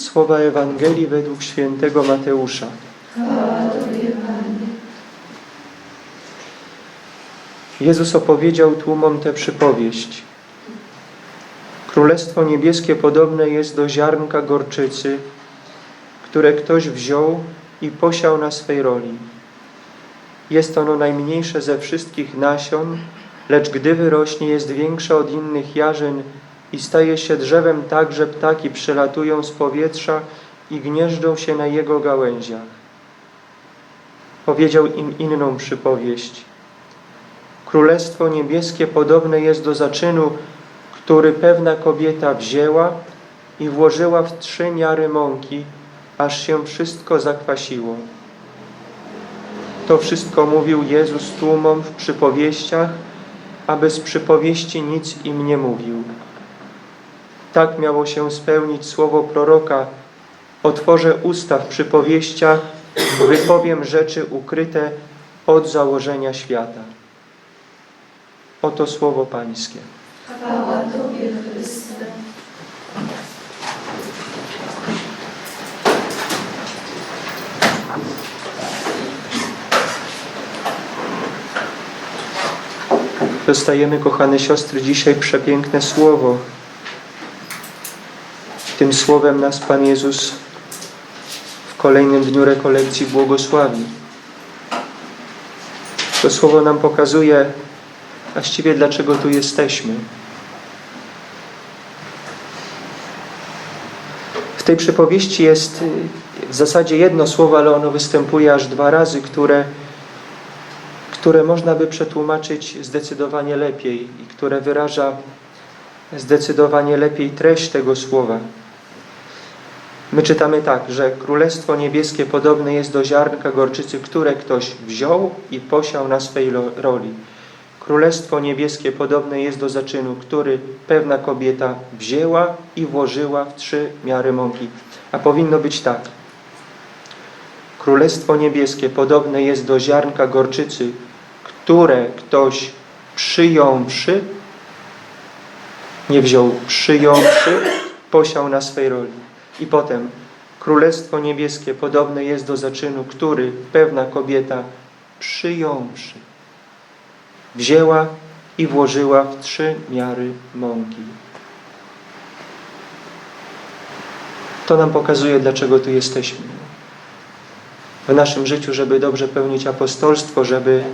Słowa Ewangelii według świętego Mateusza. Jezus opowiedział tłumom tę przypowieść. Królestwo niebieskie podobne jest do ziarnka gorczycy, które ktoś wziął i posiał na swej roli. Jest ono najmniejsze ze wszystkich nasion, lecz gdy wyrośnie, jest większe od innych jarzyn i staje się drzewem tak, że ptaki przylatują z powietrza i gnieżdżą się na jego gałęziach. Powiedział im inną przypowieść. Królestwo niebieskie podobne jest do zaczynu, który pewna kobieta wzięła i włożyła w trzy miary mąki, aż się wszystko zakwasiło. To wszystko mówił Jezus tłumom w przypowieściach, aby z przypowieści nic im nie mówił. Tak miało się spełnić słowo proroka. Otworzę usta w przypowieściach, wypowiem rzeczy ukryte od założenia świata. Oto słowo Pańskie. Chwała Tobie, Chryste. Dostajemy, kochane siostry, dzisiaj przepiękne słowo. Tym słowem nas Pan Jezus w kolejnym dniu rekolekcji błogosławi. To słowo nam pokazuje właściwie dlaczego tu jesteśmy. W tej przypowieści jest w zasadzie jedno słowo, ale ono występuje aż dwa razy, które które można by przetłumaczyć zdecydowanie lepiej i które wyraża zdecydowanie lepiej treść tego słowa. My czytamy tak, że Królestwo Niebieskie podobne jest do ziarnka gorczycy, które ktoś wziął i posiał na swej roli. Królestwo Niebieskie podobne jest do zaczynu, który pewna kobieta wzięła i włożyła w trzy miary mąki. A powinno być tak. Królestwo Niebieskie podobne jest do ziarnka gorczycy, które ktoś przyjąwszy, nie wziął, przyjąwszy, posiał na swej roli. I potem Królestwo Niebieskie podobne jest do zaczynu, który pewna kobieta przyjąwszy, wzięła i włożyła w trzy miary mąki. To nam pokazuje, dlaczego tu jesteśmy. W naszym życiu, żeby dobrze pełnić apostolstwo, żeby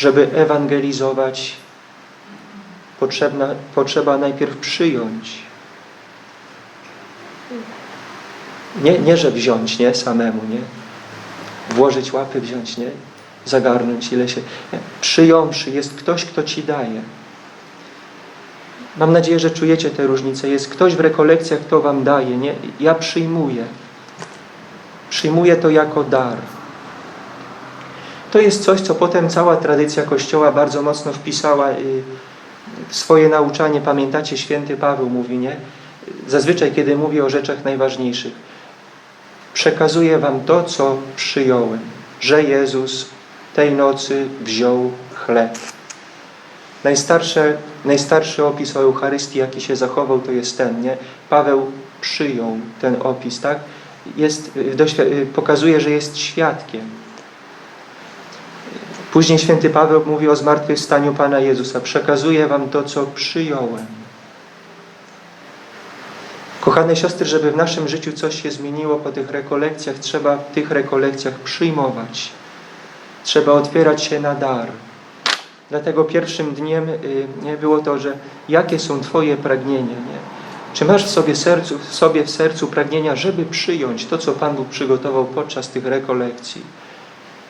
żeby ewangelizować, potrzebna, potrzeba najpierw przyjąć. Nie, nie, że wziąć, nie, samemu, nie. Włożyć łapy, wziąć, nie. Zagarnąć ile się... Nie. Przyjąwszy jest ktoś, kto Ci daje. Mam nadzieję, że czujecie tę różnicę. Jest ktoś w rekolekcjach, kto Wam daje, nie. Ja przyjmuję. Przyjmuję to jako dar. To jest coś, co potem cała tradycja Kościoła bardzo mocno wpisała y, w swoje nauczanie. Pamiętacie, święty Paweł mówi, nie? Zazwyczaj, kiedy mówi o rzeczach najważniejszych. Przekazuję wam to, co przyjąłem. Że Jezus tej nocy wziął chleb. Najstarsze, najstarszy opis o Eucharystii, jaki się zachował, to jest ten, nie? Paweł przyjął ten opis, tak? Jest, pokazuje, że jest świadkiem. Później święty Paweł mówi o zmartwychwstaniu Pana Jezusa. Przekazuję wam to, co przyjąłem. Kochane siostry, żeby w naszym życiu coś się zmieniło po tych rekolekcjach, trzeba w tych rekolekcjach przyjmować. Trzeba otwierać się na dar. Dlatego pierwszym dniem y, nie było to, że jakie są Twoje pragnienia. Nie? Czy masz w sobie, sercu, w sobie w sercu pragnienia, żeby przyjąć to, co Pan Bóg przygotował podczas tych rekolekcji?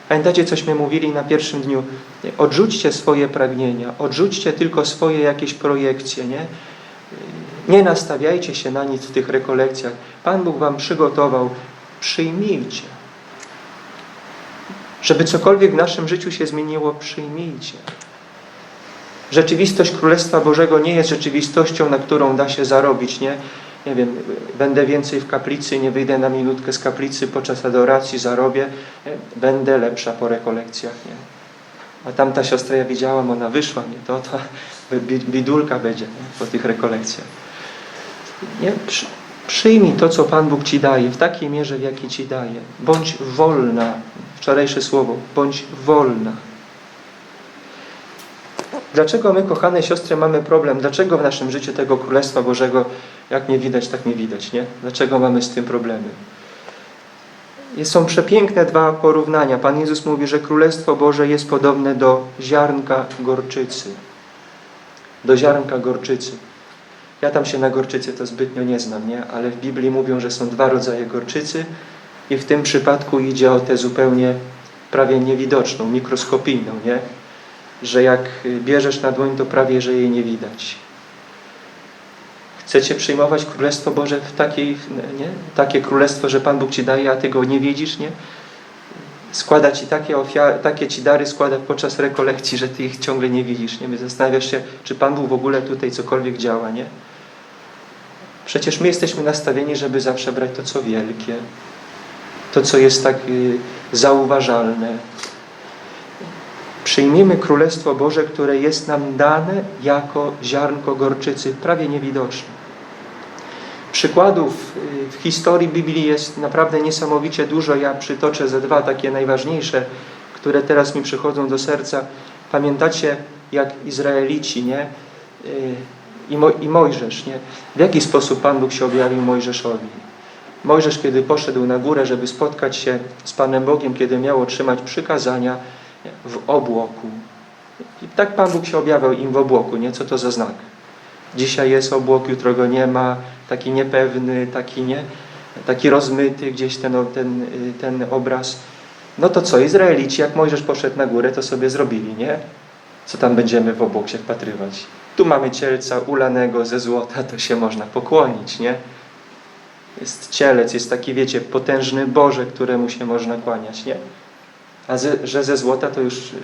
Pamiętacie, cośmy mówili na pierwszym dniu? Odrzućcie swoje pragnienia, odrzućcie tylko swoje jakieś projekcje, nie? Nie nastawiajcie się na nic w tych rekolekcjach. Pan Bóg wam przygotował. Przyjmijcie. Żeby cokolwiek w naszym życiu się zmieniło, przyjmijcie. Rzeczywistość Królestwa Bożego nie jest rzeczywistością, na którą da się zarobić, nie? Nie wiem, będę więcej w kaplicy, nie wyjdę na minutkę z kaplicy podczas adoracji, zarobię, nie? będę lepsza po rekolekcjach, nie? A tamta siostra, ja widziałam, ona wyszła, nie? To bi- bidulka będzie po tych rekolekcjach. Nie? Przy- Przyjmij to, co Pan Bóg Ci daje, w takiej mierze, w jakiej Ci daje. Bądź wolna. Wczorajsze słowo. Bądź wolna. Dlaczego my, kochane siostry, mamy problem? Dlaczego w naszym życiu tego Królestwa Bożego, jak nie widać, tak nie widać, nie? Dlaczego mamy z tym problemy? Są przepiękne dwa porównania. Pan Jezus mówi, że Królestwo Boże jest podobne do ziarnka gorczycy. Do ziarnka gorczycy. Ja tam się na gorczycy to zbytnio nie znam, nie? ale w Biblii mówią, że są dwa rodzaje gorczycy i w tym przypadku idzie o tę zupełnie prawie niewidoczną, mikroskopijną, nie? że jak y, bierzesz na dłoń, to prawie, że jej nie widać. Chcecie przyjmować Królestwo Boże w takiej, nie? takie Królestwo, że Pan Bóg Ci daje, a Ty go nie widzisz, nie? Składa Ci takie, ofiary, takie Ci dary, składa podczas rekolekcji, że Ty ich ciągle nie widzisz, nie? Zastanawiasz się, czy Pan Bóg w ogóle tutaj cokolwiek działa, nie? Przecież my jesteśmy nastawieni, żeby zawsze brać to, co wielkie, to, co jest tak y, zauważalne. Przyjmijmy Królestwo Boże, które jest nam dane jako ziarnko gorczycy, prawie niewidoczne. Przykładów y, w historii Biblii jest naprawdę niesamowicie dużo. Ja przytoczę ze dwa takie najważniejsze, które teraz mi przychodzą do serca. Pamiętacie, jak Izraelici, nie? Y, I, Mo, I Mojżesz, nie? W jaki sposób Pan Bóg się objawił Mojżeszowi? Mojżesz, kiedy poszedł na górę, żeby spotkać się z Panem Bogiem, kiedy miał otrzymać przykazania w obłoku. I tak Pan Bóg się objawiał im w obłoku, nie? Co to za znak? Dzisiaj jest obłok, jutro go nie ma, taki niepewny, taki nie, taki rozmyty gdzieś ten, ten, ten obraz. No to co, Izraelici, jak Mojżesz poszedł na górę, to sobie zrobili, nie? Co tam będziemy w obłok się wpatrywać? Tu mamy cielca ulanego ze złota, to się można pokłonić, nie? Jest cielec, jest taki, wiecie, potężny Boże, któremu się można kłaniać, nie? A ze, że ze złota to już y,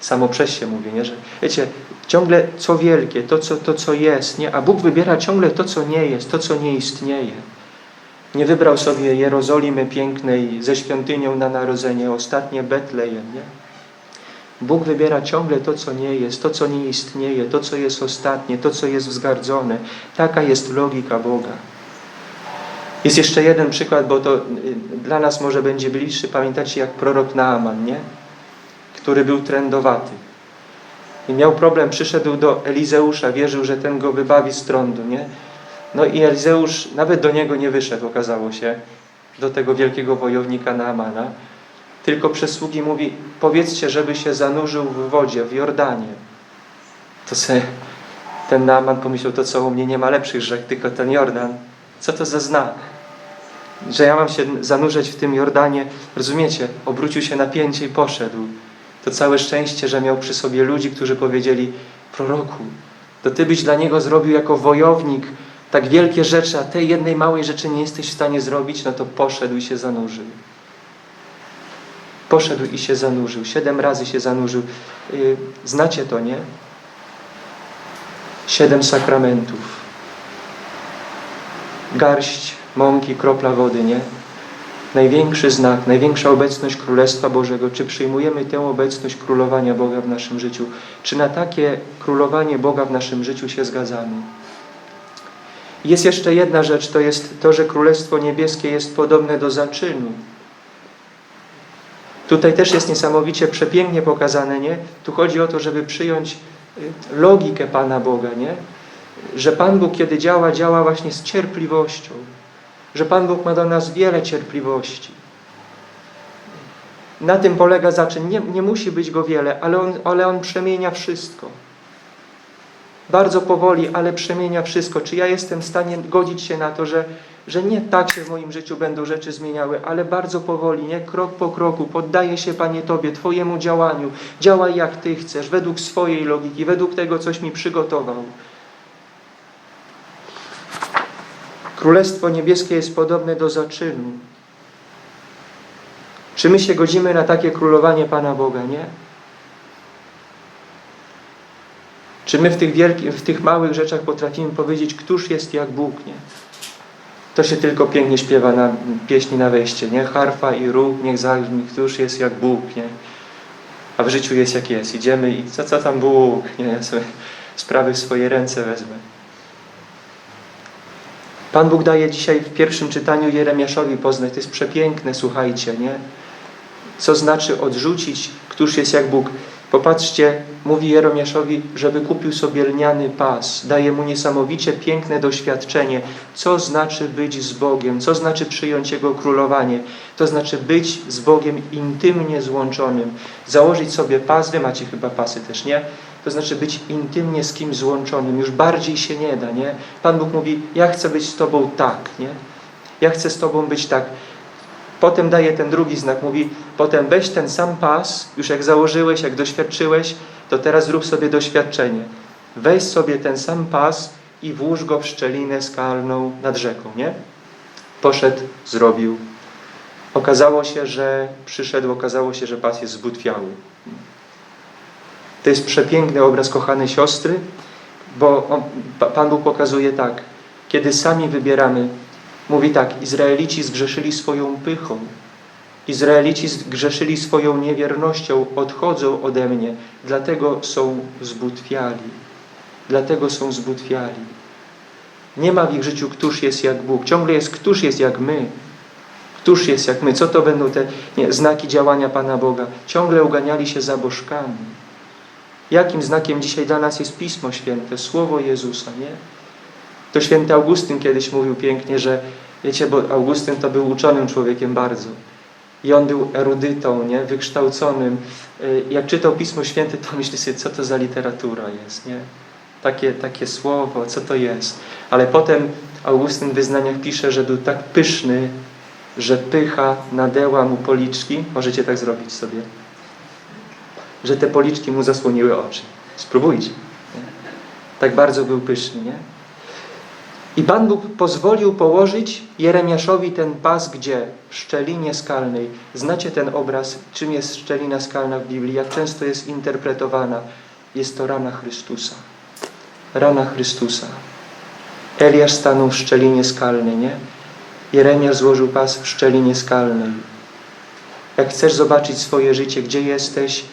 samo przez się mówi, nie? Że, wiecie, ciągle co wielkie, to co, to co jest, nie? A Bóg wybiera ciągle to, co nie jest, to, co nie istnieje. Nie wybrał sobie Jerozolimy pięknej ze świątynią na narodzenie, ostatnie Betlejem, nie? Bóg wybiera ciągle to, co nie jest, to, co nie istnieje, to, co jest ostatnie, to, co jest wzgardzone. Taka jest logika Boga. Jest jeszcze jeden przykład, bo to y, dla nas może będzie bliższy. Pamiętacie, jak prorok Naaman, nie? Który był trędowaty. I miał problem, przyszedł do Elizeusza, wierzył, że ten go wybawi z trądu, nie? No i Elizeusz nawet do niego nie wyszedł, okazało się, do tego wielkiego wojownika Naamana. Tylko przez sługi mówi, powiedzcie, żeby się zanurzył w wodzie, w Jordanie. To se ten Naaman pomyślał, to co u mnie nie ma lepszych rzek, tylko ten Jordan. Co to za znak? Że ja mam się zanurzać w tym Jordanie. Rozumiecie? Obrócił się na pięcie i poszedł. To całe szczęście, że miał przy sobie ludzi, którzy powiedzieli proroku, to Ty byś dla niego zrobił jako wojownik tak wielkie rzeczy, a tej jednej małej rzeczy nie jesteś w stanie zrobić, no to poszedł i się zanurzył. Poszedł i się zanurzył. Siedem razy się zanurzył. Yy, Znacie to, nie? Siedem sakramentów garść mąki, kropla wody, nie? Największy znak, największa obecność Królestwa Bożego. Czy przyjmujemy tę obecność królowania Boga w naszym życiu? Czy na takie królowanie Boga w naszym życiu się zgadzamy? Jest jeszcze jedna rzecz, to jest to, że Królestwo Niebieskie jest podobne do zaczynu. Tutaj też jest niesamowicie przepięknie pokazane, nie? Tu chodzi o to, żeby przyjąć y, logikę Pana Boga, nie? Że Pan Bóg, kiedy działa, działa właśnie z cierpliwością. Że Pan Bóg ma do nas wiele cierpliwości. Na tym polega zaczyn. Nie, nie musi być go wiele, ale on, ale on przemienia wszystko. Bardzo powoli, ale przemienia wszystko. Czy ja jestem w stanie godzić się na to, że, że nie tak się w moim życiu będą rzeczy zmieniały, ale bardzo powoli, nie krok po kroku, poddaję się Panie Tobie, Twojemu działaniu. Działaj jak Ty chcesz, według swojej logiki, według tego, coś mi przygotował. Królestwo Niebieskie jest podobne do zaczynu. Czy my się godzimy na takie królowanie Pana Boga, nie? Czy my w tych, wielkich, w tych małych rzeczach potrafimy powiedzieć, któż jest jak Bóg, nie? To się tylko pięknie śpiewa na pieśni na wejście, nie? Harfa i róg, niech zagrzmi, któż jest jak Bóg, nie? A w życiu jest jak jest. Idziemy i co, co tam Bóg, nie? Ja sobie sprawy w swoje ręce wezmę. Pan Bóg daje dzisiaj w pierwszym czytaniu Jeremiaszowi poznać. To jest przepiękne, słuchajcie, nie? Co znaczy odrzucić, któż jest jak Bóg. Popatrzcie, mówi Jeremiaszowi, żeby kupił sobie lniany pas. Daje mu niesamowicie piękne doświadczenie, co znaczy być z Bogiem, co znaczy przyjąć Jego królowanie. To znaczy być z Bogiem intymnie złączonym. Założyć sobie pas, wy macie chyba pasy też, nie? To znaczy być intymnie z kimś złączonym. Już bardziej się nie da, nie? Pan Bóg mówi, ja chcę być z Tobą tak, nie? Ja chcę z Tobą być tak. Potem daje ten drugi znak, mówi, potem weź ten sam pas, już jak założyłeś, jak doświadczyłeś, to teraz zrób sobie doświadczenie. Weź sobie ten sam pas i włóż go w szczelinę skalną nad rzeką, nie? Poszedł, zrobił. Okazało się, że przyszedł, okazało się, że pas jest zbutwiały. To jest przepiękny obraz kochanej siostry, bo on, Pa- Pan Bóg pokazuje tak, kiedy sami wybieramy, mówi tak, Izraelici zgrzeszyli swoją pychą, Izraelici zgrzeszyli swoją niewiernością, odchodzą ode mnie, dlatego są zbutwiali. Dlatego są zbutwiali. Nie ma w ich życiu, któż jest jak Bóg. Ciągle jest, któż jest jak my. Któż jest jak my. Co to będą te nie, znaki działania Pana Boga? Ciągle uganiali się za bożkami. Jakim znakiem dzisiaj dla nas jest Pismo Święte, Słowo Jezusa, nie? To święty Augustyn kiedyś mówił pięknie, że wiecie, bo Augustyn to był uczonym człowiekiem bardzo. I on był erudytą, nie? wykształconym. Y, Jak czytał Pismo Święte, to myśli sobie, co to za literatura jest, nie? Takie, takie słowo, co to jest. Ale potem Augustyn w wyznaniach pisze, że był tak pyszny, że pycha nadeła mu policzki. Możecie tak zrobić sobie. Że te policzki mu zasłoniły oczy. Spróbujcie. Tak bardzo był pyszny, nie? I Pan Bóg pozwolił położyć Jeremiaszowi ten pas gdzie? W szczelinie skalnej. Znacie ten obraz, czym jest szczelina skalna w Biblii, jak często jest interpretowana. Jest to rana Chrystusa. Rana Chrystusa. Eliasz stanął w szczelinie skalnej, nie? Jeremiasz złożył pas w szczelinie skalnej. Jak chcesz zobaczyć swoje życie, gdzie jesteś,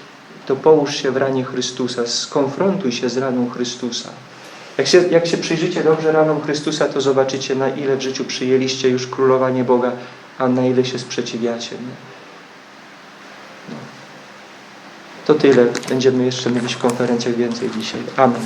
to połóż się w ranie Chrystusa, skonfrontuj się z raną Chrystusa. Jak się, jak się przyjrzycie dobrze ranom Chrystusa, to zobaczycie, na ile w życiu przyjęliście już królowanie Boga, a na ile się sprzeciwiacie. Nie? No. To tyle. Będziemy jeszcze mieć w konferencjach więcej dzisiaj. Amen.